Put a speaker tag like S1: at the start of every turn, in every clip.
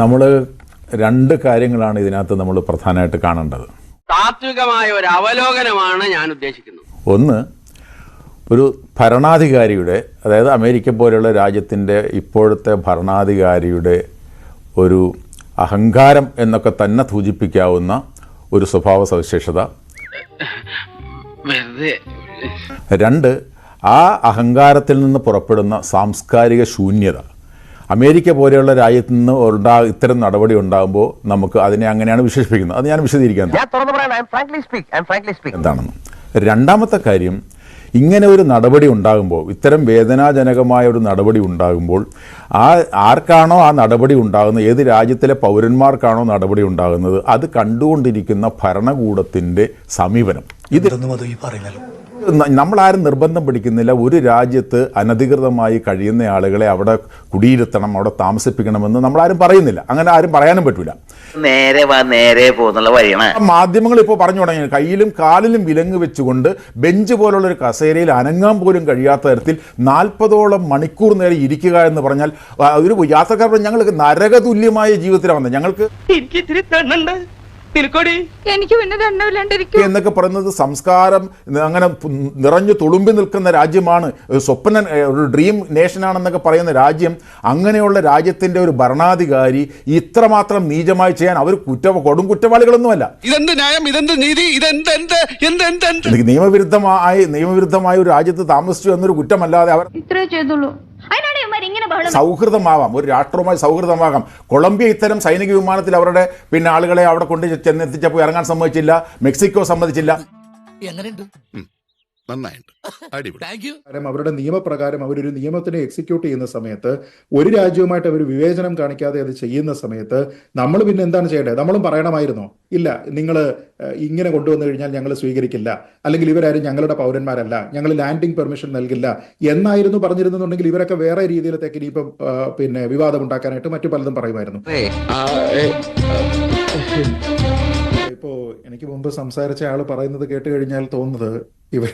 S1: നമ്മൾ രണ്ട് കാര്യങ്ങളാണ് ഇതിനകത്ത് നമ്മൾ പ്രധാനമായിട്ട് കാണേണ്ടത്.
S2: താത്വികമായ ഒരു അവലോകനമാണ് ഞാൻ ഉദ്ദേശിക്കുന്നത്.
S1: ഒന്ന് ഒരു ഭരണാധികാരിയുടെ അതായത് അമേരിക്ക പോലെയുള്ള രാജ്യത്തിന്റെ ഇപ്പോഴത്തെ ഭരണാധികാരിയുടെ ഒരു അഹങ്കാരം എന്നൊക്കെ തന്നെ സൂചിപ്പിക്കാവുന്ന ഒരു സ്വഭാവ സവിശേഷത. രണ്ട് ആ അഹങ്കാരത്തിൽ നിന്ന് പുറപ്പെടുന്ന സാംസ്കാരിക ശൂന്യത. അമേരിക്ക പോലെയുള്ള രാജ്യത്ത് നിന്ന് ഉണ്ടാ ഇത്തരം നടപടി ഉണ്ടാകുമ്പോൾ നമുക്ക് അതിനെ അങ്ങനെയാണ് വിശേഷിപ്പിക്കുന്നത്. അത് ഞാൻ വിശദീകരിക്കാൻ എന്താണെന്ന്. രണ്ടാമത്തെ കാര്യം ഇങ്ങനെ ഒരു നടപടി ഉണ്ടാകുമ്പോൾ ഇത്തരം വേദനാജനകമായ ഒരു നടപടി ഉണ്ടാകുമ്പോൾ ആ ആർക്കാണോ ആ നടപടി ഉണ്ടാകുന്നത് ഏത് രാജ്യത്തിലെ പൗരന്മാർക്കാണോ നടപടി ഉണ്ടാകുന്നത് അത് കണ്ടുകൊണ്ടിരിക്കുന്ന ഭരണകൂടത്തിന്റെ സമീപനം. ഇത് നമ്മളാരും നിർബന്ധം പിടിക്കുന്നില്ല. ഒരു രാജ്യത്ത് അനധികൃതമായി കഴിയുന്ന ആളുകളെ അവിടെ കുടിയിരുത്തണം അവിടെ താമസിപ്പിക്കണമെന്ന് നമ്മളാരും പറയുന്നില്ല. അങ്ങനെ ആരും പറയാനും പറ്റൂല.
S3: നേരെ വാ നേരെ പോകുന്നുള്ള വഴിയാണ്.
S1: മാധ്യമങ്ങൾ ഇപ്പോൾ പറഞ്ഞു തുടങ്ങി. കയ്യിലും കാലിലും വിലങ്ങ് വെച്ചുകൊണ്ട് ബെഞ്ച് പോലുള്ള ഒരു കസേരയിൽ അനങ്ങാൻ പോലും കഴിയാത്ത തരത്തിൽ നാൽപ്പതോളം മണിക്കൂർ നേരെ ഇരിക്കുക എന്ന് പറഞ്ഞാൽ ഒരു യാത്രക്കാർ പറഞ്ഞു, ഞങ്ങൾക്ക് നരകതുല്യമായ ജീവിതത്തിലാണ് വന്നത്. ഞങ്ങൾക്ക്
S2: എനിക്ക്
S4: പിന്നെ
S1: എന്നൊക്കെ പറയുന്നത് സംസ്കാരം അങ്ങനെ നിറഞ്ഞു തുളുമ്പി നിൽക്കുന്ന രാജ്യമാണ്. സ്വപ്ന ഒരു ഡ്രീം നേഷനാണെന്നൊക്കെ പറയുന്ന രാജ്യം അങ്ങനെയുള്ള രാജ്യത്തിന്റെ ഒരു ഭരണാധികാരി ഇത്രമാത്രം നീചമായി ചെയ്യാൻ അവർ കുറ്റ കൊടും കുറ്റവാളികളൊന്നുമല്ല.
S5: ഇതെന്ത് ന്യായം? ഇതെന്ത് നീതി? ഇതെന്ത് എന്ത് എന്ത് എന്ത്
S1: നിയമവിരുദ്ധമായി നിയമവിരുദ്ധമായ ഒരു രാജ്യത്ത് താമസിച്ചു എന്നൊരു കുറ്റമല്ലാതെ അവർ
S4: ഇത്രേ ചെയ്തുള്ളൂ അതിനാണ് ഇവന്മാർ ഇങ്ങനെ ബഹളം
S1: സൗഹൃദമാവാം. ഒരു രാഷ്ട്രവുമായി സൗഹൃദമാകാം. കൊളംബിയ ഇത്തരം സൈനിക വിമാനത്തിൽ അവരുടെ പിന്നെ ആളുകളെ അവിടെ കൊണ്ട് ചെന്നെത്തിച്ചപ്പോൾ ഇറങ്ങാൻ സമ്മതിച്ചില്ല. മെക്സിക്കോ സമ്മതിച്ചില്ല.
S5: നന്നായിട്ട് അടിപൊളി.
S6: കാരണം അവരുടെ നിയമപ്രകാരം അവരൊരു നിയമത്തിനെ എക്സിക്യൂട്ട് ചെയ്യുന്ന സമയത്ത് ഒരു രാജ്യവുമായിട്ട് അവർ വിവേചനം കാണിക്കാതെ അത് ചെയ്യുന്ന സമയത്ത് നമ്മൾ പിന്നെ എന്താണ് ചെയ്യേണ്ടത്? നമ്മളും പറയണമായിരുന്നോ? ഇല്ല നിങ്ങൾ ഇങ്ങനെ കൊണ്ടുവന്നു കഴിഞ്ഞാൽ ഞങ്ങൾ സ്വീകരിക്കില്ല. അല്ലെങ്കിൽ ഇവരാരും ഞങ്ങളുടെ പൗരന്മാരല്ല. ഞങ്ങൾ ലാൻഡിംഗ് പെർമിഷൻ നൽകില്ല എന്നായിരുന്നു പറഞ്ഞിരുന്നുണ്ടെങ്കിൽ ഇവരൊക്കെ വേറെ രീതിയിലത്തേക്ക് ഇനിയിപ്പം ഇപ്പം പിന്നെ വിവാദം ഉണ്ടാക്കാനായിട്ട് മറ്റു പലതും പറയുമായിരുന്നു. ഇപ്പോ എനിക്ക് മുമ്പ് സംസാരിച്ച ആൾ പറയുന്നത് കേട്ട് കഴിഞ്ഞാൽ തോന്നുന്നത് ഇവർ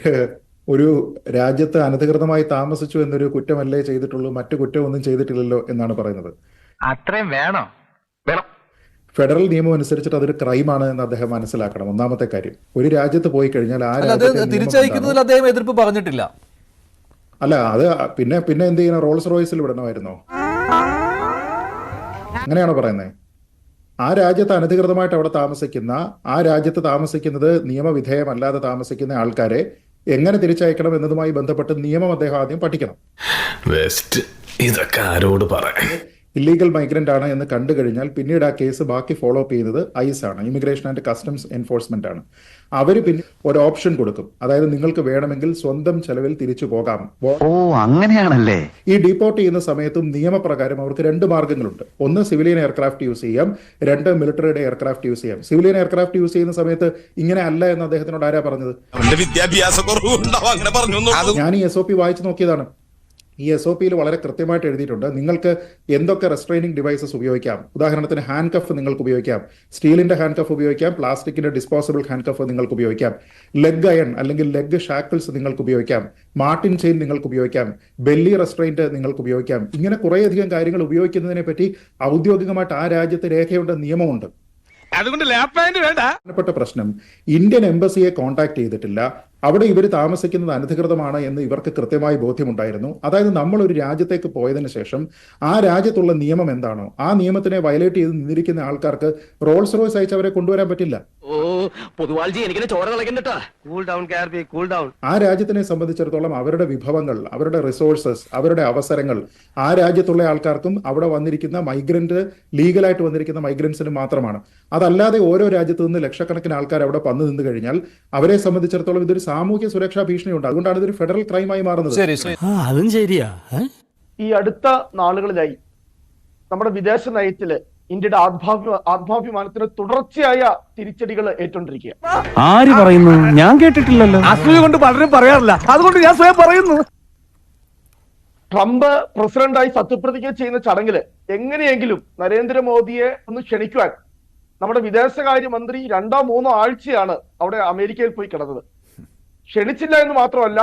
S6: ഒരു രാജ്യത്ത് അനധികൃതമായി താമസിച്ചു എന്നൊരു കുറ്റമല്ലേ ചെയ്തിട്ടുള്ളൂ മറ്റു കുറ്റമൊന്നും ചെയ്തിട്ടില്ലല്ലോ എന്നാണ് പറയുന്നത്.
S3: അത്രയും വേണോ. വേണം.
S6: ഫെഡറൽ നിയമം അനുസരിച്ചിട്ട് അതൊരു ക്രൈമാണ് എന്ന് അദ്ദേഹം മനസ്സിലാക്കണം. ഒന്നാമത്തെ കാര്യം ഒരു രാജ്യത്ത് പോയി കഴിഞ്ഞാൽ ആ
S7: തിരിച്ചയക്കുന്നതിൽ അദ്ദേഹം എതിർപ്പ് പറഞ്ഞിട്ടില്ല.
S6: അല്ല അത് പിന്നെ പിന്നെ എന്ത് ചെയ്യണം റോൾസ് റോയ്സിൽ വിടണമായിരുന്നോ? അങ്ങനെയാണോ പറയുന്നത് ആ രാജ്യത്ത് അനധികൃതമായിട്ട് അവിടെ താമസിക്കുന്ന ആ രാജ്യത്ത് താമസിക്കുന്നത് നിയമവിധേയമല്ലാതെ താമസിക്കുന്ന ആൾക്കാരെ എങ്ങനെ തിരിച്ചയക്കണം എന്നതുമായി ബന്ധപ്പെട്ട് നിയമം അദ്ദേഹം ആദ്യം പഠിക്കണം.
S8: ഇതൊക്കെ ആരോട് പറയാൻ?
S6: ഇല്ലീഗൽ മൈഗ്രന്റ് ആണ് എന്ന് കണ്ടു കഴിഞ്ഞാൽ പിന്നീട് ആ കേസ് ബാക്കി ഫോളോ അപ്പ് ചെയ്യുന്നത് ഐസ് ആണ് ഇമിഗ്രേഷൻ ആൻഡ് കസ്റ്റംസ് എൻഫോഴ്സ്മെന്റ് ആണ്. അവർ പിന്നെ ഒരു ഓപ്ഷൻ കൊടുക്കും. അതായത് നിങ്ങൾക്ക് വേണമെങ്കിൽ സ്വന്തം ചെലവിൽ തിരിച്ചു പോകാം.
S3: ഓ അങ്ങനെയാണല്ലേ?
S6: ഈ ഡീപ്പോർട്ട് ചെയ്യുന്ന സമയത്തും നിയമപ്രകാരം അവർക്ക് രണ്ട് മാർഗങ്ങളുണ്ട്. ഒന്ന് സിവിലിയൻ എയർക്രാഫ്റ്റ് യൂസ് ചെയ്യാം രണ്ട് മിലിറ്ററിയുടെ എയർക്രാഫ്റ്റ് യൂസ് ചെയ്യാം. സിവിലിയൻ എയർക്രാഫ്റ്റ് യൂസ് ചെയ്യുന്ന സമയത്ത് ഇങ്ങനെ അല്ല എന്ന് അദ്ദേഹത്തിനോട് ആരാ പറഞ്ഞത്?
S5: അവന്റെ വിദ്യാഭ്യാസ കുറവുണ്ടാവും അങ്ങനെ പറഞ്ഞു.
S6: ഞാൻ ഈ എസ് ഒ പി വായിച്ചു നോക്കിയതാണ്. ഈ എസ് ഒ പിയിൽ വളരെ കൃത്യമായിട്ട് എഴുതിയിട്ടുണ്ട്. നിങ്ങൾക്ക് എന്തൊക്കെ റെസ്ട്രെയിനിങ് ഡിവൈസസ് ഉപയോഗിക്കാം? ഉദാഹരണത്തിന് ഹാൻഡ് കഫ് നിങ്ങൾക്ക് ഉപയോഗിക്കാം. സ്റ്റീലിന്റെ ഹാൻഡ് കഫ് ഉപയോഗിക്കാം. പ്ലാസ്റ്റിക്കിന്റെ ഡിസ്പോസിബിൾ ഹാൻഡ് കഫ് നിങ്ങൾക്ക് ഉപയോഗിക്കാം. ലെഗ് അയൺ അല്ലെങ്കിൽ ലെഗ് ഷാക്കിൾസ് നിങ്ങൾക്ക് ഉപയോഗിക്കാം. മാർട്ടിൻ ചെയിൻ നിങ്ങൾക്ക് ഉപയോഗിക്കാം. ബെല്ലി റെസ്ട്രെയിന്റ് നിങ്ങൾക്ക് ഉപയോഗിക്കാം. ഇങ്ങനെ കുറേയധികം കാര്യങ്ങൾ ഉപയോഗിക്കുന്നതിനെ പറ്റി ഔദ്യോഗികമായിട്ട് ആ രാജ്യത്ത് രേഖയുണ്ട് നിയമമുണ്ട്.
S5: അതുകൊണ്ട് ലാപ്പാൻഡ് വേണ്ട.
S6: പ്രധാനപ്പെട്ട പ്രശ്നം ഇന്ത്യൻ എംബസിയെ കോൺടാക്ട് ചെയ്തിട്ടില്ല. അവിടെ ഇവർ താമസിക്കുന്നത് അനധികൃതമാണ് എന്ന് ഇവർക്ക് കൃത്യമായി ബോധ്യമുണ്ടായിരുന്നു. അതായത് നമ്മൾ ഒരു രാജ്യത്തേക്ക് പോയതിനു ശേഷം ആ രാജ്യത്തുള്ള നിയമം എന്താണോ ആ നിയമത്തിനെ വയലേറ്റ് ചെയ്ത് നിന്നിരിക്കുന്ന ആൾക്കാർക്ക് റോൾസ് റോയ്സ് അയച്ച് അവരെ കൊണ്ടുവരാൻ പറ്റില്ല.
S2: ഓ പൊതുവാൾജി എനിക്കിനെ ചോര കളക്കണ്ടട്ടാ cool down K R P cool down
S6: ആ രാജ്യത്തിനെ സംബന്ധിച്ചിടത്തോളം അവരുടെ വിഭവങ്ങൾ അവരുടെ റിസോഴ്സസ് അവരുടെ അവസരങ്ങൾ ആ രാജ്യത്തുള്ള ആൾക്കാർക്കും അവിടെ വന്നിരിക്കുന്ന മൈഗ്രന്റ് ലീഗലായിട്ട് വന്നിരിക്കുന്ന മൈഗ്രൻസിന് മാത്രമാണ്. അതല്ലാതെ ഓരോ രാജ്യത്തു നിന്ന് ലക്ഷക്കണക്കിന് ആൾക്കാർ അവിടെ വന്നു നിന്ന് കഴിഞ്ഞാൽ അവരെ സംബന്ധിച്ചിടത്തോളം ഇതൊരു സാമൂഹ്യ സുരക്ഷാ ഭീഷണിയുണ്ട്. അതുകൊണ്ടാണ് ഇതൊരു ഫെഡറൽ ക്രൈമായി മാറുന്നത്.
S8: അതും ശരിയാ.
S9: ഈ അടുത്ത നാളുകളിലായി നമ്മുടെ വിദേശ നയത്തിൽ ഇന്ത്യയുടെ ആത്മാഭി ആത്മാഭിമാനത്തിന് തുടർച്ചയായ തിരിച്ചടികൾ ഏറ്റുകൊണ്ടിരിക്കുക
S8: ആര് പറയുന്നു? ഞാൻ കേട്ടിട്ടില്ലല്ലോ.
S7: അസൂയ കൊണ്ട് പലരും പറയാറില്ല. അതുകൊണ്ട് ഞാൻ സ്വയം പറയുന്നു.
S9: ട്രംപ് പ്രസിഡന്റായി സത്യപ്രതിജ്ഞ ചെയ്യുന്ന ചടങ്ങിൽ എങ്ങനെയെങ്കിലും നരേന്ദ്രമോദിയെ ഒന്ന് ക്ഷണിക്കുവാൻ നമ്മുടെ വിദേശകാര്യമന്ത്രി രണ്ടോ മൂന്നോ ആഴ്ചയാണ് അവിടെ അമേരിക്കയിൽ പോയി കിടന്നത്. ക്ഷണിച്ചില്ല എന്ന് മാത്രമല്ല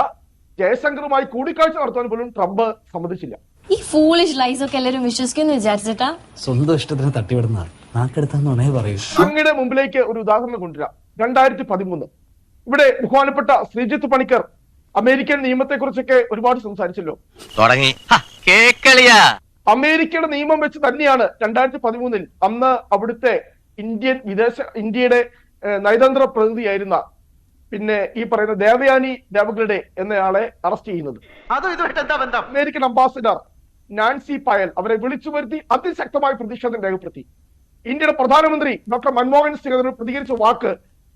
S9: ജയശങ്കറുമായി കൂടിക്കാഴ്ച നടത്താൻ പോലും ട്രംപ് സമ്മതിച്ചില്ല.
S4: ഈ ഫൂളിഷ് ലൈസ് ഒക്കെ എല്ലാരും വിശ്വസിക്കുന്നു വിചാരിച്ചിട്ടാ?
S7: സ്വന്തം ഇഷ്ടത്തിന് തട്ടിവിടുന്ന നാക്കെടുത്താന്നുണേ പറയൂ.
S9: അങ്ങയുടെ മുമ്പിലേക്ക് ഒരു ഉദാഹരണം കൊണ്ടുവരാം. രണ്ടായിരത്തി പതിമൂന്ന്. ഇവിടെ ബഹുമാനപ്പെട്ട ശ്രീജിത്ത് പണിക്കർ അമേരിക്കൻ നിയമത്തെ കുറിച്ചൊക്കെ ഒരുപാട് സംസാരിച്ചല്ലോ.
S3: തുടങ്ങി. കേക്കളിയാ.
S9: അമേരിക്കയുടെ നിയമം വെച്ച് തന്നെയാണ് രണ്ടായിരത്തി പതിമൂന്നിൽ അന്ന് അവിടുത്തെ ഇന്ത്യൻ വിദേശ ഇന്ത്യയുടെ ഏഹ്, നയതന്ത്ര പ്രതിനിധിയായിരുന്ന പിന്നെ ഈ പറയുന്ന ദേവയാനി ദേവഗഡെ എന്നയാളെ അറസ്റ്റ് ചെയ്യുന്നത്.
S3: അതും ഇതുമായിട്ട് എന്താ ബന്ധം?
S9: അമേരിക്കൻ അംബാസിഡർ നാൻസി പായൽ അവരെ വിളിച്ചു വരുത്തി അതിശക്തമായ പ്രതിഷേധം രേഖപ്പെടുത്തി. ഇന്ത്യയുടെ പ്രധാനമന്ത്രി ഡോക്ടർ മൻമോഹൻ സിംഗ് അതിനോട് പ്രതികരിച്ച വാക്ക്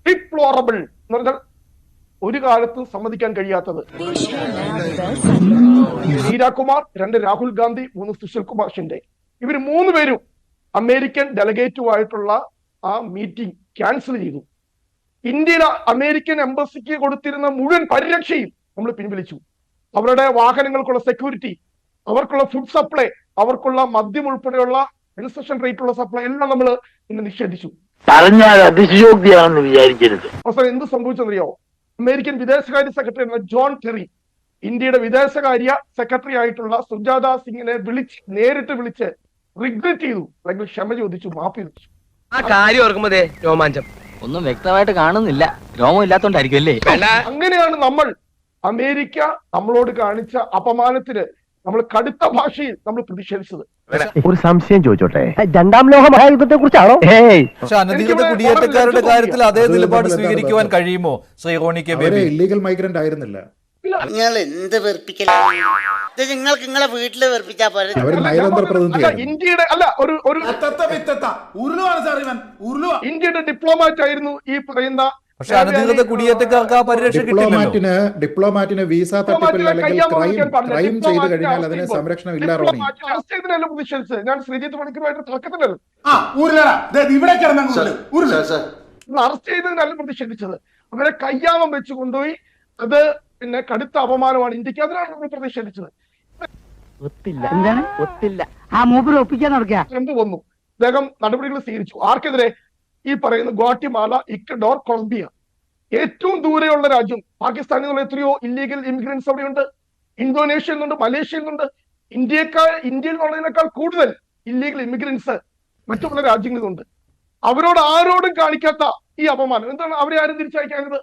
S9: ഡിപ്ലോറബിൾ എന്ന് പറഞ്ഞാൽ ഒരു കാലത്തും സമ്മതിക്കാൻ കഴിയാത്തത്. ഹീരാകുമാർ രണ്ട് രാഹുൽ ഗാന്ധി മൂന്ന് സുശീൽ കുമാർ ഷിൻഡെ. ഇവർ മൂന്ന് പേരും അമേരിക്കൻ ഡെലഗേറ്റുമായിട്ടുള്ള ആ മീറ്റിംഗ് ക്യാൻസൽ ചെയ്തു. ഇന്ത്യയിലെ അമേരിക്കൻ എംബസിക്ക് കൊടുത്തിരുന്ന മുഴുവൻ പരിരക്ഷയും നമ്മൾ പിൻവലിച്ചു. അവരുടെ വാഹനങ്ങൾക്കുള്ള സെക്യൂരിറ്റി അവർക്കുള്ള ഫുഡ് സപ്ലൈ അവർക്കുള്ള മദ്യം ഉൾപ്പെടെയുള്ള റേറ്റ് ഉള്ള സപ്ലൈ എല്ലാം നമ്മൾ ഇന്ന് നിഷേധിച്ചു.
S3: പറഞ്ഞാൽ അതിശയോക്തിയാണെന്ന് വിചാരിക്കരുത്.
S9: അവസാനം എന്ത് സംഭവിച്ചെന്നറിയോ അമേരിക്കൻ വിദേശകാര്യ സെക്രട്ടറി എന്ന ജോൺ ടെറി ഇന്ത്യയുടെ വിദേശകാര്യ സെക്രട്ടറി ആയിട്ടുള്ള സുജാത സിംഗിനെ വിളിച്ച് നേരിട്ട് വിളിച്ച് റിഗ്രറ്റ് ചെയ്തു അല്ലെങ്കിൽ ക്ഷമ ചോദിച്ചു മാപ്പ് ചോദിച്ചു.
S2: ആ കാര്യം ഓർക്കുമ്പോ ദേ രോമാഞ്ചം.
S3: ഒന്നും വ്യക്തമായിട്ട് കാണുന്നില്ല. രോമം ഇല്ലാത്തോണ്ടായിരിക്കും അല്ലേ?
S9: അങ്ങനെയാണ് നമ്മൾ അമേരിക്ക നമ്മളോട് കാണിച്ച അപമാനത്തിന് നമ്മൾ കടുത്ത ഭാഷയിൽ നമ്മൾ പ്രതിഷേധിച്ചത്.
S3: ഒരു സംശയം ചോദിച്ചോട്ടെ?
S7: രണ്ടാം ലോക മഹായുദ്ധത്തെ കുറിച്ചാണോ? പക്ഷെ അനധികൃത കുടിയേറ്റക്കാരുടെ കാര്യത്തിൽ അതേ നിലപാട് സ്വീകരിക്കുവാൻ കഴിയുമോ? Shri Roni K Baby.
S6: Illegal migrant ആയിരുന്നില്ല.
S10: നിങ്ങൾ എന്ത് വെറുപ്പിക്കലാണ് ഇത് നിങ്ങൾക്ക് നിങ്ങളെ വീട്ടിൽ വെറുപ്പിച്ചാ പോരെ?
S6: അവർ
S9: അല്ല,
S6: ഒരു
S9: ഞാൻ പറഞ്ഞത് അല്ല,
S6: പ്രതിനിധിയായിരുന്നു
S9: ഇന്ത്യയുടെ അല്ല ഒരു ഒരു ഇന്ത്യയുടെ ഡിപ്ലോമാറ്റ് ആയിരുന്നു ഈ പറയുന്ന
S7: പക്ഷെ അനധികൃത കുടിയേറ്റക്കാർക്ക് ആ പരിരക്ഷ
S6: ഡിപ്ലോമാറ്റിന് ഡിപ്ലോമാറ്റിന് വിസ തട്ടിപ്പിൽ അല്ലെങ്കിൽ ക്രൈം. ക്രൈം ചെയ്ത് കഴിഞ്ഞാൽ അതിന് സംരക്ഷണം ഇല്ല റോണി.
S9: ഞാൻ ശ്രീജിത്ത് പണിക്കരുമായിട്ട് തർക്കത്തിലല്ല അറസ്റ്റ് ചെയ്തതിനല്ല പ്രതിഷേധിച്ചത് അവരെ കയ്യാമം വെച്ച് കൊണ്ടുപോയി അത് പിന്നെ കടുത്ത അപമാനമാണ് ഇന്ത്യയ്ക്ക്. അതിനാണ് നമ്മൾ പ്രതിഷേധിച്ചത്.
S3: ഒത്തില്ല. ആ മൂപ്പര് ഒപ്പിക്കാൻ നടക്കുക
S9: വന്നു. അദ്ദേഹം നടപടികൾ സ്വീകരിച്ചു. ആർക്കെതിരെ? ഈ പറയുന്ന ഗോട്ടിമാല ഇക്കഡോർ കൊളംബിയ. ഏറ്റവും ദൂരെയുള്ള രാജ്യം. പാകിസ്ഥാനിൽ നിന്നുള്ള എത്രയോ ഇല്ലീഗൽ ഇമിഗ്രൻസ് അവിടെയുണ്ട്. ഇന്തോനേഷ്യയിൽ നിന്നുണ്ട് മലേഷ്യയിൽ നിന്നുണ്ട്. ഇന്ത്യക്കാർ ഇന്ത്യയിൽ നിന്നുള്ളതിനേക്കാൾ കൂടുതൽ ഇല്ലീഗൽ ഇമിഗ്രൻസ് മറ്റുള്ള പല രാജ്യങ്ങളിലുണ്ട്. അവരോട് ആരോടും കാണിക്കാത്ത ഈ അപമാനം. എന്താണ് അവരെ ആരും
S7: തിരിച്ചയക്കാനത്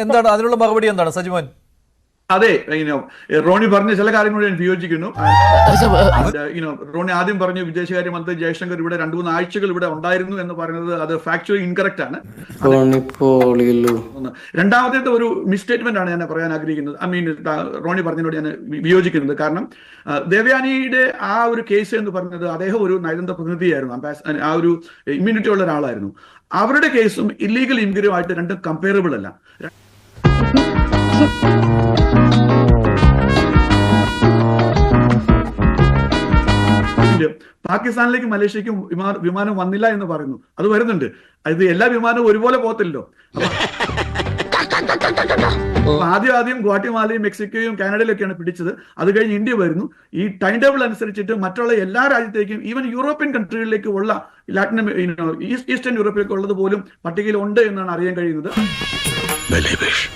S7: എന്താണ്? അതിനുള്ള മറുപടി എന്താണ്? സജിമോൻ?
S5: അതെ റോണി പറഞ്ഞ ചില കാര്യങ്ങളോട് ഞാൻ വിയോജിക്കുന്നു. റോണി ആദ്യം പറഞ്ഞു വിദേശകാര്യ മന്ത്രി ജയശങ്കർ ഇവിടെ രണ്ടു മൂന്ന് ആഴ്ചകൾ ഇവിടെ ഉണ്ടായിരുന്നു എന്ന് പറയുന്നത് അത് ഫാക്ച്വലി ഇൻകറക്റ്റ് ആണ്. രണ്ടാമത്തെ ഒരു മിസ്റ്റേറ്റ്മെന്റ് ആണ് ഞാൻ പറയാൻ ആഗ്രഹിക്കുന്നത്. ഐ മീൻ റോണി പറഞ്ഞതിനോട് ഞാൻ വിയോജിക്കുന്നത്. കാരണം ദേവയാനിയുടെ ആ ഒരു കേസ് എന്ന് പറഞ്ഞത് അദ്ദേഹം ഒരു നയതന്ത്ര പ്രതിനിധിയായിരുന്നു. ആ ഒരു ഇമ്മ്യൂണിറ്റി ഉള്ള ഒരാളായിരുന്നു. അവരുടെ കേസും ഇല്ലീഗൽ ഇമിഗ്രയുമായിട്ട് രണ്ടും കമ്പയറബിൾ അല്ല. ഇതിൽ പാകിസ്ഥാനിലേക്ക് മലേഷ്യക്കും വിമാ- വിമാനം വന്നില്ല എന്ന് പറയുന്നു. അത് വരുന്നുണ്ട്. അത് എല്ലാ വിമാനവും ഒരുപോലെ പോകത്തില്ലല്ലോ. അപ്പൊ ആദ്യം ആദ്യം ഗുവാട്ടിമാലയും മെക്സിക്കോയും കാനഡയിലൊക്കെയാണ് പിടിച്ചത്. അത് കഴിഞ്ഞ് ഇന്ത്യ വരുന്നു. ഈ ടൈം ടേബിൾ അനുസരിച്ചിട്ട് മറ്റുള്ള എല്ലാ രാജ്യത്തേക്കും ഈവൻ യൂറോപ്യൻ കൺട്രികളിലേക്ക് ഉള്ള ലാറ്റിൻ ഈസ്റ്റേൺ യൂറോപ്പിലേക്ക് ഉള്ളത് പോലും പട്ടികയിൽ ഉണ്ട് എന്നാണ് അറിയാൻ കഴിയുന്നത്.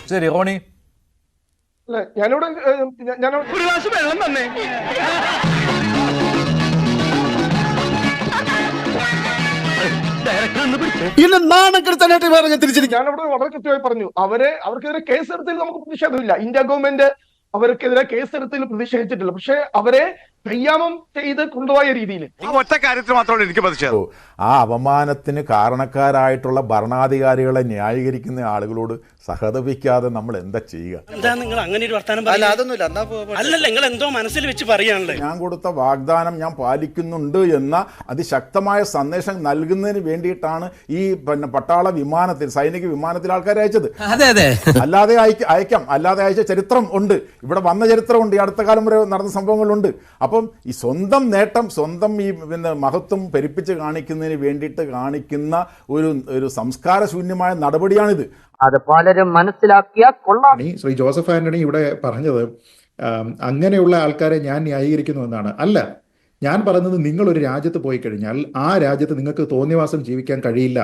S7: ശരി റോണി.
S9: അല്ലെ ഞാനിവിടെ ഞാൻ
S2: ഒരു പ്രാവശ്യം വെള്ളം തന്നെ.
S5: ഇന്നെ നാണം കെടുത്താനായിട്ട് വേറെ തിരിച്ചിരിക്കും.
S9: ഞാനവിടെ വളരെ കൃത്യമായി പറഞ്ഞു. അവരെ അവർക്കെതിരെ കേസെടുത്തതിൽ നമുക്ക് പ്രതിഷേധമില്ല. ഇന്ത്യ ഗവൺമെന്റ് അവർക്കെതിരെ കേസെടുത്തതിൽ പ്രതിഷേധിച്ചിട്ടില്ല. പക്ഷെ അവരെ കയ്യാമം ചെയ്ത് കൊണ്ടുപോയ രീതിയിൽ
S5: ഒറ്റ കാര്യത്തിൽ മാത്രമാണ് എനിക്ക് പ്രതിഷേധം
S1: ആ അപമാനത്തിന് കാരണക്കാരായിട്ടുള്ള ഭരണാധികാരികളെ ന്യായീകരിക്കുന്ന ആളുകളോട് സഹതപിക്കാതെ നമ്മൾ എന്താ ചെയ്യുക?
S2: എന്താ നിങ്ങൾ അങ്ങനെ ഒരു വർത്താനം അല്ല അതൊന്നുമില്ല. അല്ലല്ല നിങ്ങൾ എന്തോ മനസ്സിൽ വെച്ച് പറയാനുള്ളത്.
S1: ഞാൻ കൊടുത്ത വാഗ്ദാനം ഞാൻ പാലിക്കുന്നുണ്ട് എന്ന അതിശക്തമായ സന്ദേശം നൽകുന്നതിന് വേണ്ടിയിട്ടാണ് ഈ പിന്നെ പട്ടാള വിമാനത്തിൽ സൈനിക വിമാനത്തിൽ ആൾക്കാരെ അയച്ചത്.
S8: അതെ അതെ.
S1: അല്ലാതെ അയക്കാം. അല്ലാതെ അയച്ച ചരിത്രം ഉണ്ട്. ഇവിടെ വന്ന ചരിത്രമുണ്ട്. ഈ അടുത്ത കാലം വരെ നടന്ന സംഭവങ്ങളുണ്ട്. അപ്പം ഈ സ്വന്തം നേട്ടം സ്വന്തം ഈ പിന്നെ മഹത്വം പെരുപ്പിച്ച് കാണിക്കുന്നതിന് വേണ്ടിയിട്ട് കാണിക്കുന്ന ഒരു ഒരു സംസ്കാരശൂന്യമായ നടപടിയാണിത്.
S3: അത് പലരും മനസ്സിലാക്കിയ കൊള്ളാം.
S6: ശ്രീ ജോസഫ് ആന്റണി ഇവിടെ പറഞ്ഞത് അങ്ങനെയുള്ള ആൾക്കാരെ ഞാൻ ന്യായീകരിക്കുന്നു എന്നാണ്. അല്ല ഞാൻ പറയുന്നത് നിങ്ങൾ ഒരു രാജ്യത്ത് പോയി കഴിഞ്ഞാൽ ആ രാജ്യത്ത് നിങ്ങൾക്ക് തോന്നിവാസം ജീവിക്കാൻ കഴിയില്ല.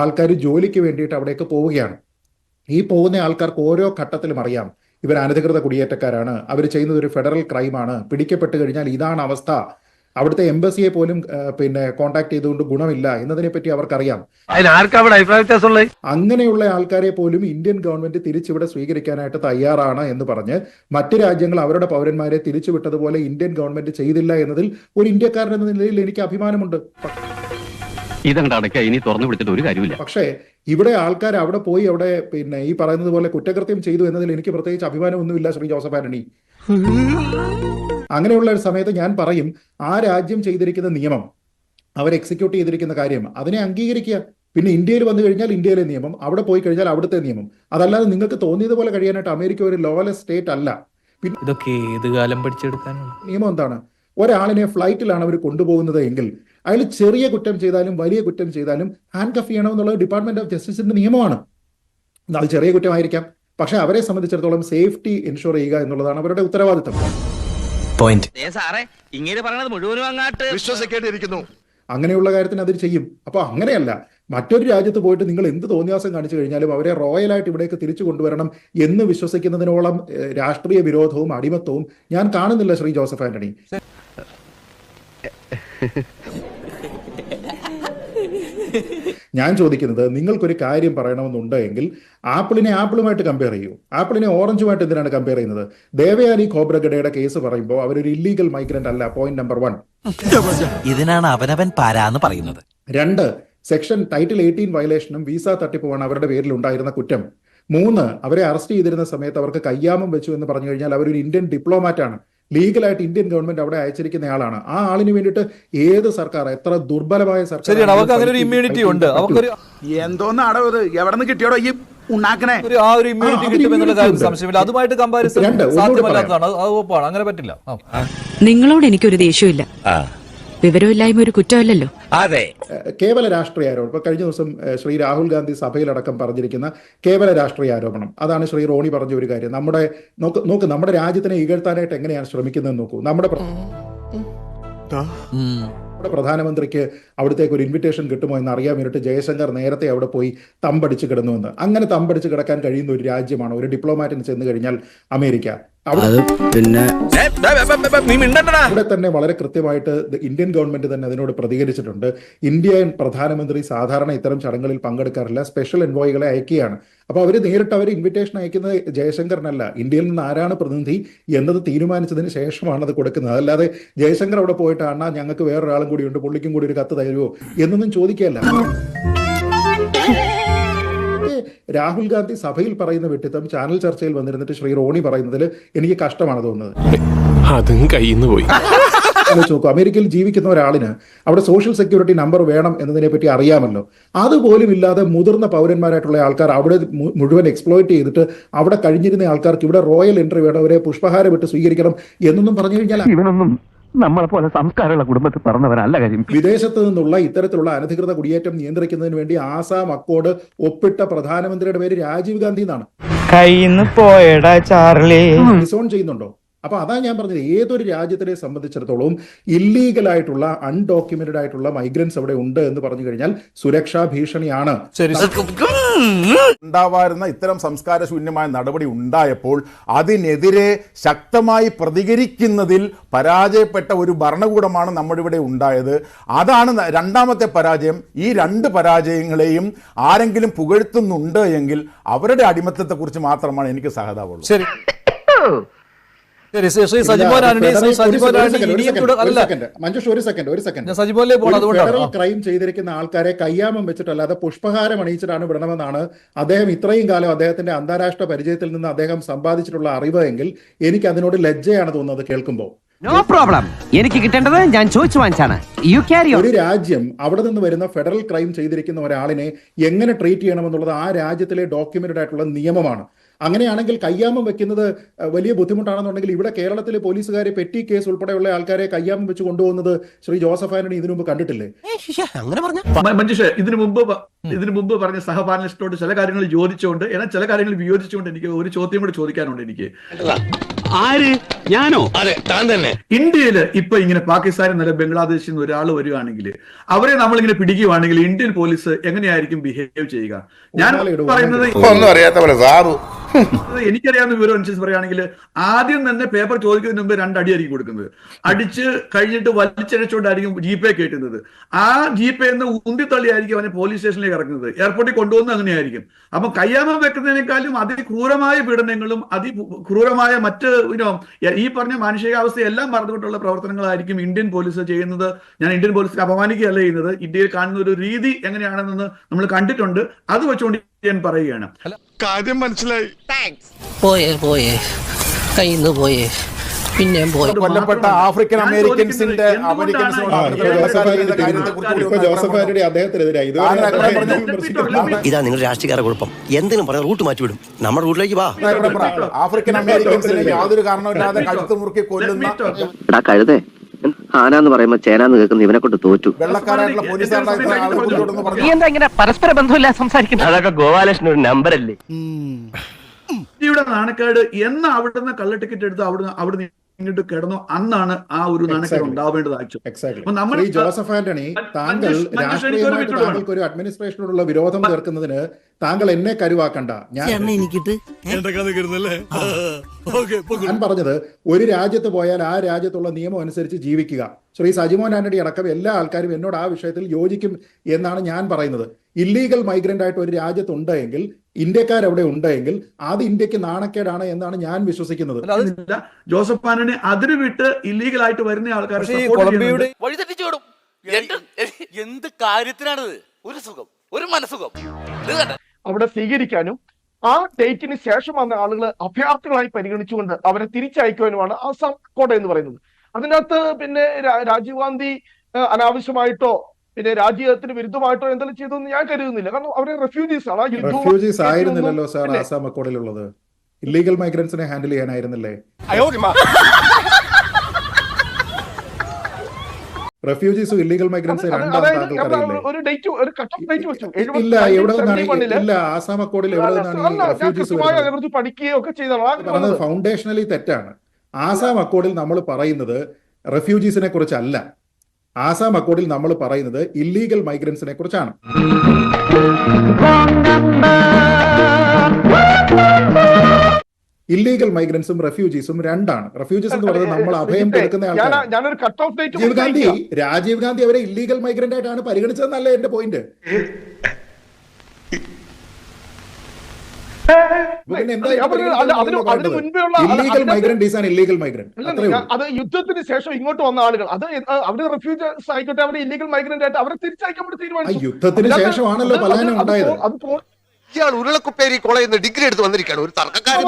S6: ആൾക്കാർ ജോലിക്ക് വേണ്ടിയിട്ട് അവിടേക്ക് പോവുകയാണ്. ഈ പോകുന്ന ആൾക്കാർക്ക് ഓരോ ഘട്ടത്തിലും അറിയാം. ഇവർ അനധികൃത കുടിയേറ്റക്കാരാണ്. അവർ ചെയ്യുന്നത് ഒരു ഫെഡറൽ ക്രൈമാണ്. പിടിക്കപ്പെട്ട് കഴിഞ്ഞാൽ ഇതാണ് അവസ്ഥ. അവിടുത്തെ എംബസിയെ പോലും പിന്നെ കോൺടാക്ട് ചെയ്തുകൊണ്ട് ഗുണമില്ല എന്നതിനെ പറ്റി അവർക്കറിയാം അങ്ങനെയുള്ള ആൾക്കാരെ പോലും ഇന്ത്യൻ ഗവൺമെന്റ് തിരിച്ചിവിടെ സ്വീകരിക്കാനായിട്ട് തയ്യാറാണ് എന്ന് പറഞ്ഞ് മറ്റ് രാജ്യങ്ങൾ അവരുടെ പൗരന്മാരെ തിരിച്ചുവിട്ടതുപോലെ ഇന്ത്യൻ ഗവൺമെന്റ് ചെയ്തില്ല എന്നതിൽ ഒരു ഇന്ത്യക്കാരൻ എന്ന നിലയിൽ എനിക്ക് അഭിമാനമുണ്ട്.
S8: ഇതങ്ങട് അടയ്ക്കുക. ഇനി തുറന്നു പിടിച്ചിട്ട് ഒരു കാര്യമില്ല
S6: പക്ഷേ ഇവിടെ ആൾക്കാർ അവിടെ പോയി അവിടെ പിന്നെ ഈ പറയുന്നത് പോലെ കുറ്റകൃത്യം ചെയ്തു എന്നതിൽ എനിക്ക് പ്രത്യേകിച്ച് അഭിമാനമൊന്നുമില്ല ശ്രീ ജോസഫ് ആന്റണി. അങ്ങനെയുള്ള ഒരു സമയത്ത് ഞാൻ പറയും ആ രാജ്യം ചെയ്തിരിക്കുന്ന നിയമം അവർ എക്സിക്യൂട്ട് ചെയ്തിരിക്കുന്ന കാര്യം അതിനെ അംഗീകരിക്കുക. പിന്നെ ഇന്ത്യയിൽ വന്നു കഴിഞ്ഞാൽ ഇന്ത്യയിലെ നിയമം അവിടെ പോയി കഴിഞ്ഞാൽ അവിടുത്തെ നിയമം. അതല്ലാതെ നിങ്ങൾക്ക് തോന്നിയതുപോലെ കഴിയാനായിട്ട് അമേരിക്ക ഒരു ലോലെസ് സ്റ്റേറ്റ് അല്ല. പിന്നെ
S7: ഇതൊക്കെ ഏത് കാലം പഠിച്ചെടുക്കാനാണ്?
S6: നിയമം എന്താണ്? ഒരാളിനെ ഫ്ലൈറ്റിലാണ് അവർ കൊണ്ടുപോകുന്നത് എങ്കിൽ അയാൾ ചെറിയ കുറ്റം ചെയ്താലും വലിയ കുറ്റം ചെയ്താലും ഹാൻഡ് കഫ് ചെയ്യണമെന്നുള്ളത് ഡിപ്പാർട്ട്മെന്റ് ഓഫ് ജസ്റ്റിസിന്റെ നിയമമാണ്. അത് ചെറിയ കുറ്റമായിരിക്കാം. പക്ഷെ അവരെ സംബന്ധിച്ചിടത്തോളം സേഫ്റ്റി ഇൻഷുർ ചെയ്യുക എന്നുള്ളതാണ് അവരുടെ ഉത്തരവാദിത്തം.
S8: പോയിന്റ്
S2: സാറേ ഇങ്ങനെ പറയണത് മുഴുവനും അങ്ങാട്ട്.
S8: വിശ്വസിക്കേണ്ടിയിരിക്കുന്നു.
S6: അങ്ങനെയുള്ള കാര്യത്തിന് അതിൽ ചെയ്യും. അപ്പോൾ അങ്ങനെയല്ല. മറ്റൊരു രാജ്യത്ത് പോയിട്ട് നിങ്ങൾ എന്ത് തോന്നിയാസം കാണിച്ചു കഴിഞ്ഞാലും അവരെ റോയലായിട്ട് ഇവിടേക്ക് തിരിച്ചു കൊണ്ടുവരണം എന്ന് വിശ്വസിക്കുന്നതിനോളം രാഷ്ട്രീയ വിരോധവും അടിമത്തവും ഞാൻ കാണുന്നില്ല ശ്രീ ജോസഫ് ആന്റണി. ഞാൻ ചോദിക്കുന്നത് നിങ്ങൾക്കൊരു കാര്യം പറയണമെന്നുണ്ട് എങ്കിൽ ആപ്പിളിനെ ആപ്പിളുമായിട്ട് കമ്പയർ ചെയ്യൂ. ആപ്പിളിനെ ഓറഞ്ചുമായിട്ട് എന്തിനാണ് കമ്പയർ ചെയ്യുന്നത്? ദേവയാനി ഖോബ്രഗഡയുടെ കേസ് പറയുമ്പോൾ അവരൊരു ഇല്ലീഗൽ മൈഗ്രന്റ് അല്ല പോയിന്റ് നമ്പർ വൺ
S8: ഇതിനാണ് അവനവൻ പാരാന്ന് പറയുന്നത്.
S6: രണ്ട് സെക്ഷൻ ടൈറ്റിൽ എയ്റ്റീൻ വയലേഷനും വിസ തട്ടിപ്പുമാണ് അവരുടെ പേരിൽ ഉണ്ടായിരുന്ന കുറ്റം. മൂന്ന് അവരെ അറസ്റ്റ് ചെയ്തിരുന്ന സമയത്ത് അവർക്ക് കയ്യാമം വെച്ചു എന്ന് പറഞ്ഞു കഴിഞ്ഞാൽ അവരൊരു ഇന്ത്യൻ ഡിപ്ലോമാറ്റാണ് ലീഗലായിട്ട് ഇന്ത്യൻ ഗവൺമെന്റ് അവിടെ അയച്ചിരിക്കുന്ന ആളാണ്. ആ ആളിന് വേണ്ടിയിട്ട് ഏത് സർക്കാർ എത്ര ദുർബലമായ സർക്കാർ
S7: ശരിയാണ്. അവർക്ക് അങ്ങനെ ഒരു ഇമ്മ്യൂണിറ്റി ഉണ്ട്. അവർക്കൊരു
S2: എന്തോന്നാടോ ഇത്? എവിടെ നിന്ന് കിട്ടിയോടോ ഈ ഉണ്ടാക്കണേ
S7: ഒരു ആ ഒരു ഇമ്മ്യൂണിറ്റി കാര്യം സംശയമില്ല. അതുമായിട്ട് കമ്പാരിസൺ സാധ്യമല്ലാത്തതാണ്. അത് അത് ഉറപ്പാണ്. അങ്ങനെ പറ്റില്ല.
S3: നിങ്ങളോട് എനിക്കൊരു ദേഷ്യമില്ല വിവരമില്ലായ്മ ഒരു കുറ്റമല്ലല്ലോ.
S8: അതെ.
S6: കേവല രാഷ്ട്രീയ ആരോപണം. ഇപ്പൊ കഴിഞ്ഞ ദിവസം ശ്രീ രാഹുൽ ഗാന്ധി സഭയിലടക്കം പറഞ്ഞിരിക്കുന്ന കേവല രാഷ്ട്രീയ ആരോപണം. അതാണ് ശ്രീ റോണി പറഞ്ഞ ഒരു കാര്യം. നമ്മുടെ നോക്ക് നോക്ക് നമ്മുടെ രാജ്യത്തിനെ ഇകഴ്ത്താനായിട്ട് എങ്ങനെയാണ് ശ്രമിക്കുന്നത് നോക്കൂ. നമ്മുടെ നമ്മുടെ പ്രധാനമന്ത്രിക്ക് അവിടത്തേക്ക് ഒരു ഇൻവിറ്റേഷൻ കിട്ടുമോ എന്ന് അറിയാൻ വേണ്ടിയിട്ട് ജയശങ്കർ നേരത്തെ അവിടെ പോയി തമ്പടിച്ച് കിടന്നുവെന്ന് അങ്ങനെ തമ്പടിച്ച് കിടക്കാൻ കഴിയുന്ന ഒരു രാജ്യമാണ് ഒരു ഡിപ്ലോമാറ്റിന് ചെന്ന് കഴിഞ്ഞാൽ അമേരിക്ക. അവിടെ
S2: പിന്നെ
S6: ഇവിടെ തന്നെ വളരെ കൃത്യമായിട്ട് ദ ഇന്ത്യൻ ഗവൺമെന്റ് തന്നെ അതിനോട് പ്രതികരിച്ചിട്ടുണ്ട്. ഇന്ത്യൻ പ്രധാനമന്ത്രി സാധാരണ ഇത്തരം ചടങ്ങുകളിൽ പങ്കെടുക്കാറില്ല. സ്പെഷ്യൽ എൻവോയികളെ അയക്കുകയാണ്. അപ്പോൾ അവർ നേരിട്ട് അവർ ഇൻവിറ്റേഷൻ അയക്കുന്നത് ജയശങ്കറിനല്ല. ഇന്ത്യയിൽ നിന്ന് ആരാണ് പ്രതിനിധി എന്നത് തീരുമാനിച്ചതിന് ശേഷമാണ് അത് കൊടുക്കുന്നത്. അല്ലാതെ ജയശങ്കർ അവിടെ പോയിട്ട് അണ്ണാ ഞങ്ങൾക്ക് വേറൊരാളും കൂടി ഉണ്ട് പുള്ളിക്കും കൂടി ഒരു കത്ത് തരുമോ എന്നൊന്നും ചോദിക്കുകയല്ല. രാഹുൽ ഗാന്ധി സഭയിൽ പറയുന്ന വിട്ടിത്തം ചാനൽ ചർച്ചയിൽ വന്നിരുന്നിട്ട് ശ്രീ റോണി പറയുന്നതിൽ എനിക്ക് കഷ്ടമാണ് തോന്നുന്നത്.
S8: അതും കയ്യിൽ നിന്ന് പോയി.
S6: ആലോചിച്ച് നോക്കും. അമേരിക്കയിൽ ജീവിക്കുന്ന ഒരാളിന് അവിടെ സോഷ്യൽ സെക്യൂരിറ്റി നമ്പർ വേണം എന്നതിനെ പറ്റി അറിയാമല്ലോ. അതുപോലും ഇല്ലാതെ മുതിർന്ന പൗരന്മാരായിട്ടുള്ള ആൾക്കാർ അവിടെ മുഴുവൻ എക്സ്പ്ലോയിറ്റ് ചെയ്തിട്ട് അവിടെ കഴിഞ്ഞിരുന്ന ആൾക്കാർക്ക് ഇവിടെ റോയൽ എൻട്രി വേണം അവരെ പുഷ്പഹാരം ഇട്ട് സ്വീകരിക്കണം എന്നൊന്നും പറഞ്ഞു കഴിഞ്ഞാൽ
S3: ഇവനൊന്നും നമ്മളെ പോലെ സംസ്കാരമുള്ള കുടുംബത്തിൽ പറഞ്ഞവരല്ല കാര്യം.
S6: വിദേശത്ത് നിന്നുള്ള ഇത്തരത്തിലുള്ള അനധികൃത കുടിയേറ്റം നിയന്ത്രിക്കുന്നതിന് വേണ്ടി ആസാം അക്കോഡ് ഒപ്പിട്ട പ്രധാനമന്ത്രിയുടെ പേര് രാജീവ് ഗാന്ധി എന്നാണ്.
S3: കയ്യിന്ന് പോയടാ ചാർലി.
S6: ഡിസോൺ ചെയ്യുന്നുണ്ടോ? അപ്പൊ അതാ ഞാൻ പറഞ്ഞത് ഏതൊരു രാജ്യത്തിനെ സംബന്ധിച്ചിടത്തോളം ഇല്ലീഗൽ ആയിട്ടുള്ള അൺഡോക്യുമെന്റഡ് ആയിട്ടുള്ള മൈഗ്രൻസ് അവിടെ ഉണ്ട് എന്ന് പറഞ്ഞു കഴിഞ്ഞാൽ സുരക്ഷാ ഭീഷണിയാണ്.
S7: ഉണ്ടാവാരുന്ന
S1: ഉണ്ടാവാറുന്ന ഇത്തരം സംസ്കാര ശൂന്യമായ നടപടി ഉണ്ടായപ്പോൾ അതിനെതിരെ ശക്തമായി പ്രതികരിക്കുന്നതിൽ പരാജയപ്പെട്ട ഒരു ഭരണകൂടമാണ് നമ്മുടെ ഇവിടെ ഉണ്ടായത്. അതാണ് രണ്ടാമത്തെ പരാജയം. ഈ രണ്ട് പരാജയങ്ങളെയും ആരെങ്കിലും പുകഴ്ത്തുന്നുണ്ട് എങ്കിൽ അവരുടെ അടിമത്തത്തെക്കുറിച്ച് മാത്രമാണ് എനിക്ക് സഹതാവുള്ളൂ
S7: ശരി.
S6: മഞ്ജുഷ് ഒരു സെക്കൻഡ് ഒരു സെക്കൻഡ് ഫെഡറൽ ക്രൈം ചെയ്തിരിക്കുന്ന ആൾക്കാരെ കയ്യാമം വെച്ചിട്ടല്ലാതെ പുഷ്പഹാരം അണിയിച്ചിട്ടാണ് വിടണമെന്നാണ് അദ്ദേഹം ഇത്രയും കാലം അദ്ദേഹത്തിന്റെ അന്താരാഷ്ട്ര പരിചയത്തിൽ നിന്ന് അദ്ദേഹം സമ്പാദിച്ചിട്ടുള്ള അറിവ് എങ്കിൽ എനിക്ക് അതിനോട് ലജ്ജയാണ് തോന്നുന്നത് കേൾക്കുമ്പോൾ.
S3: നോ പ്രോബ്ലം എനിക്ക് കിട്ടേണ്ടത് ഞാൻ ചോദിച്ചു വാങ്ങിച്ചാണ്. യു ക്യാരി
S6: ഒരു രാജ്യം അവിടെ നിന്ന് വരുന്ന ഫെഡറൽ ക്രൈം ചെയ്തിരിക്കുന്ന ഒരാളിനെ എങ്ങനെ ട്രീറ്റ് ചെയ്യണമെന്നുള്ളത് ആ രാജ്യത്തിലെ ഡോക്യുമെന്റഡ് ആയിട്ടുള്ള നിയമമാണ്. അങ്ങനെയാണെങ്കിൽ കയ്യാമം വെക്കുന്നത് വലിയ ബുദ്ധിമുട്ടാണെന്നുണ്ടെങ്കിൽ ഇവിടെ കേരളത്തിലെ പോലീസുകാരെ പെറ്റി കേസ് ഉൾപ്പെടെയുള്ള ആൾക്കാരെ കയ്യാമം വെച്ച് കൊണ്ടുപോകുന്നത് ശ്രീ ജോസഫ് ആന്റണി ഇതിനു മുമ്പ് കണ്ടിട്ടില്ലേ?
S5: അങ്ങനെ മഞ്ജുഷ ഇതിനു മുമ്പ് ഇതിനു മുമ്പ് പറഞ്ഞ സഹപാനലിസ്റ്റോട് ചില കാര്യങ്ങൾ ചോദിച്ചുകൊണ്ട് എന്നാൽ ചില കാര്യങ്ങൾ വിയോജിച്ചുകൊണ്ട് എനിക്ക് ഒരു ചോദ്യം കൂടി ചോദിക്കാനുണ്ട് എനിക്ക്.
S8: ആര്? ഞാനോ? അതെ താൻ തന്നെ.
S5: ഇന്ത്യയിൽ ഇപ്പൊ ഇങ്ങനെ പാകിസ്ഥാനിൽ നിന്ന് ബംഗ്ലാദേശിൽ നിന്ന് ഒരാൾ വരികയാണെങ്കിൽ അവരെ നമ്മളിങ്ങനെ പിടിക്കുകയാണെങ്കിൽ ഇന്ത്യൻ പോലീസ് എങ്ങനെയായിരിക്കും ബിഹേവ് ചെയ്യുക? ഞാൻ പറയുന്നത്
S11: ഒന്നും അറിയാത്ത പോലെ
S5: അത് എനിക്കറിയാവുന്ന വിവരം അനുസരിച്ച് പറയുകയാണെങ്കിൽ ആദ്യം തന്നെ പേപ്പർ ചോദിക്കുന്നതിന് മുമ്പ് രണ്ടടിയായിരിക്കും കൊടുക്കുന്നത്. അടിച്ച് കഴിഞ്ഞിട്ട് വലിച്ചഴച്ചുകൊണ്ടായിരിക്കും പേ കയറ്റുന്നത്. ആ ജി പേ എന്ന് ഉന്തിത്തള്ളിയായിരിക്കും അവനെ പോലീസ് സ്റ്റേഷനിലേക്ക് ഇറക്കുന്നത്. എയർപോർട്ടിൽ കൊണ്ടുവന്ന് അങ്ങനെയായിരിക്കും. അപ്പൊ കയ്യാമം വെക്കുന്നതിനേക്കാളും അതിക്രൂരമായ പീഡനങ്ങളും അതി ക്രൂരമായ മറ്റ് ഈ പറഞ്ഞ മാനുഷികാവസ്ഥ എല്ലാം മറന്നുകൊണ്ടുള്ള പ്രവർത്തനങ്ങളായിരിക്കും ഇന്ത്യൻ പോലീസ് ചെയ്യുന്നത്. ഞാൻ ഇന്ത്യൻ പോലീസിനെ അപമാനിക്കുകയല്ല ചെയ്യുന്നത്. ഇന്ത്യയിൽ കാണുന്ന ഒരു രീതി എങ്ങനെയാണെന്ന് നമ്മൾ കണ്ടിട്ടുണ്ട്. അത് വെച്ചുകൊണ്ട് ഞാൻ പറയുകയാണ്.
S11: കാര്യം മനസ്സിലായി.
S3: പോയേ പോയേ. കയ്യിന്ന് പോയേ. പിന്നെ പോയി.
S1: കൊല്ലപ്പെട്ട ആഫ്രിക്കൻ അമേരിക്കൻസിന്റെ.
S3: ഇതാ നിങ്ങൾ രാഷ്ട്രീയക്കാരെ കുഴപ്പം. എന്തിനും പറയാം റൂട്ട് മാറ്റി വിടും നമ്മുടെ റൂട്ടിലേക്ക് വാ.
S1: ആഫ്രിക്കൻ അമേരിക്കൻസിനെ യാതൊരു കാരണമില്ലാതെ കഴുത്ത് മുറുക്കി കൊല്ലുന്ന
S3: കഴുതേ. ആനാന്ന് പറയുമ്പോ ചേനാന്ന് കേൾക്കുന്ന ഇവനെ കൊണ്ട് തോറ്റു.
S1: വെള്ളക്കാരായിട്ടുള്ള പോലീസുകാരുടെ
S3: എന്താ ഇങ്ങനെ പരസ്പര ബന്ധമില്ല സംസാരിക്കുന്നത്?
S8: അതൊക്കെ ഗോപാലകൃഷ്ണൻ ഒരു നമ്പർ അല്ലേ
S5: ഇന്ത്യയുടെ നാണക്കേട്. എന്ന് അവിടുന്ന് കള്ള ടിക്കറ്റ് എടുത്ത് അവിടുന്ന് അവിടുന്ന് ഇങ്ങോട്ട് കിടന്നു? അന്നാണ് ആ ഒരു നാണക്കേട്
S6: ഉണ്ടാവേണ്ടതായിട്ട്
S5: ഉണ്ടാവേണ്ടത് ആക്ച്വലി. നമ്മൾ-
S6: ഈ ജോസഫ് ആന്റണി താങ്കൾ രാഷ്ട്രീയമായിട്ട് താങ്കൾക്ക് ഒരു അഡ്മിനിസ്ട്രേഷനോടുള്ള വിരോധം തീർക്കുന്നതിന് താങ്കൾ എന്നെ കരുവാക്കണ്ട. ഞാൻ ഞാൻ പറഞ്ഞത് ഒരു രാജ്യത്ത് പോയാൽ ആ രാജ്യത്തുള്ള നിയമം അനുസരിച്ച് ജീവിക്കുക. ശ്രീ സജിമോൻ ആന്റണി അടക്കം എല്ലാ ആൾക്കാരും എന്നോട് ആ വിഷയത്തിൽ യോജിക്കും എന്നാണ് ഞാൻ പറയുന്നത്. ഇല്ലീഗൽ മൈഗ്രന്റ് ആയിട്ട് ഒരു രാജ്യത്ത് ഉണ്ടെങ്കിൽ ഇന്ത്യക്കാരവിടെ ഉണ്ടെങ്കിൽ അത് ഇന്ത്യയ്ക്ക് നാണക്കേടാണ് എന്നാണ് ഞാൻ വിശ്വസിക്കുന്നത്.
S7: അല്ല,
S5: ജോസഫ് ആന്റണി അതിര് വിട്ട് ഇല്ലീഗൽ ആയിട്ട് വരുന്ന
S2: വിടും. എന്ത് കാര്യത്തിനാണിത്? ഒരു സുഖം ഒരു മനസുഖം ഇത് കണ്ടോ?
S9: അവിടെ സ്വീകരിക്കാനും ആ ഡേറ്റിന് ശേഷം വന്ന ആളുകൾ അഭയാർത്ഥികളായി പരിഗണിച്ചുകൊണ്ട് അവരെ തിരിച്ചയക്കുവാനുമാണ് ആസാം കോട എന്ന് പറയുന്നത്. അതിനകത്ത് പിന്നെ രാജീവ് ഗാന്ധി അനാവശ്യമായിട്ടോ പിന്നെ രാജ്യത്തിന് വിരുദ്ധമായിട്ടോ എന്തെങ്കിലും ചെയ്തെന്ന് ഞാൻ കരുതുന്നില്ല. കാരണം അവരെ റെഫ്യൂജീസ് ആണ്. ആ
S6: റെഫ്യൂജീസ് ആയിരുന്നില്ലല്ലോ സാർ? ആസാം അക്കോടയിലുള്ളത് ഇല്ലീഗൽ മൈഗ്രൻസിനെ ഹാൻഡിൽ ചെയ്യാനായിരുന്നില്ലേ? റെഫ്യൂജീസും ഇല്ലീഗൽ മൈഗ്രൻസ്
S9: അത്
S6: രണ്ടാണ്
S9: അതായത്
S6: താങ്കൾക്ക്
S9: നമ്മൾ
S6: അറിയില്ലേ
S9: ഒരു ഡേറ്റ് ഒരു കട്ട് ഓഫ് ഡേറ്റ് വെച്ചു.
S6: ഇല്ല എവിടെ നിന്നാണ് ഈ-
S9: 1971
S6: ഇല്ല ആസാം അക്കോഡിൽ എവിടെ നിന്നാണ് ഈ
S9: അല്ല, ഞാൻ
S6: റെഫ്യൂജീസ്
S9: കൃത്യമായി
S6: വരുന്നത്?
S9: അതിനെക്കുറിച്ച് പഠിക്കുകയോ ഒക്കെ.
S6: ഫൗണ്ടേഷനലി തെറ്റാണ്. ആസാം അക്കോഡിൽ നമ്മൾ പറയുന്നത് റെഫ്യൂജീസിനെ കുറിച്ചല്ല. ആസാം അക്കോഡിൽ നമ്മൾ പറയുന്നത് ഇല്ലീഗൽ മൈഗ്രൻസിനെ കുറിച്ചാണ്. ഇല്ലീഗൽ മൈഗ്രൻസും റെഫ്യൂജീസും രണ്ടാണ്. റെഫ്യൂജീസ് എന്ന് പറയുന്നത് നമ്മൾ അഭയം കൊടുക്കുന്ന ആൾക്കാർ രാജീവ് ഗാന്ധി രാജീവ് ഗാന്ധി അവരെ ഇല്ലീഗൽ മൈഗ്രന്റ് ആയിട്ടാണ് പരിഗണിച്ചതെന്നല്ലേ എന്റെ point illegal migrant is an illegal migrant
S9: അത് യുദ്ധത്തിന് ശേഷം ഇങ്ങോട്ട് വന്ന ആളുകൾ അത് അവർ റെഫ്യൂജീസ് ആയിക്കോട്ടെ അവർ ഇല്ലീഗൽ മൈഗ്രന്റ് ആയിട്ട് അവരെ തിരിച്ചയക്കാൻ തീരുമാനിച്ചു.
S6: യുദ്ധത്തിന് ശേഷമാണല്ലോ
S9: പലതും
S6: പലായനം ഉണ്ടായത്.
S9: അത്
S11: ഇയാൾ ഉരുളക്കുപ്പേരി കോളേജിൽ നിന്ന് ഡിഗ്രി എടുത്ത് വന്നിരിക്കുകയാണ്. ഒരു തർക്കക്കാരൻ.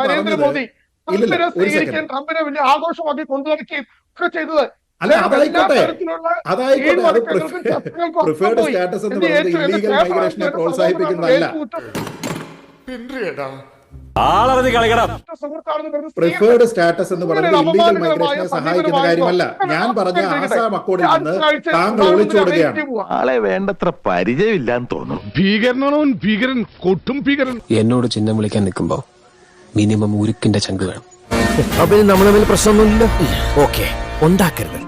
S9: നരേന്ദ്രമോദി ട്രംപിനെ സ്വീകരിക്കാൻ ട്രംപിനെ വലിയ ആഘോഷമാക്കി ഒക്കെ ചെയ്തത്.
S6: പ്രോത്സാഹിപ്പിക്കുന്നതല്ല.
S7: ആളറിഞ്ഞ്
S9: കളിക്കണം.
S6: പ്രിഫേർഡ് സ്റ്റാറ്റസ് എന്ന് പറയുന്നത് ഇല്ലീഗൽ മൈഗ്രേഷനെ സഹായിക്കുന്ന കാര്യമല്ല. ഞാൻ പറഞ്ഞ ആസാം അക്കോഡിൽ നിന്ന് താങ്കൾ ഒളിച്ചോടുകയാണ്
S11: ആളെ വേണ്ടത്ര പരിചയമില്ലാന്ന് തോന്നുന്നു. ഭീകരനാണോ ഭീകരൻ കൊട്ടും ഭീകരൻ.
S3: എന്നോട് ചിഹ്നം വിളിക്കാൻ നിൽക്കുമ്പോ മിനിമം ഉരുക്കിന്റെ ചങ്ക് വേണം. അപ്പൊ നമ്മൾ തമ്മിൽ പ്രശ്നമൊന്നുമില്ല? ഓക്കെ. ഉണ്ടാക്കരുത്.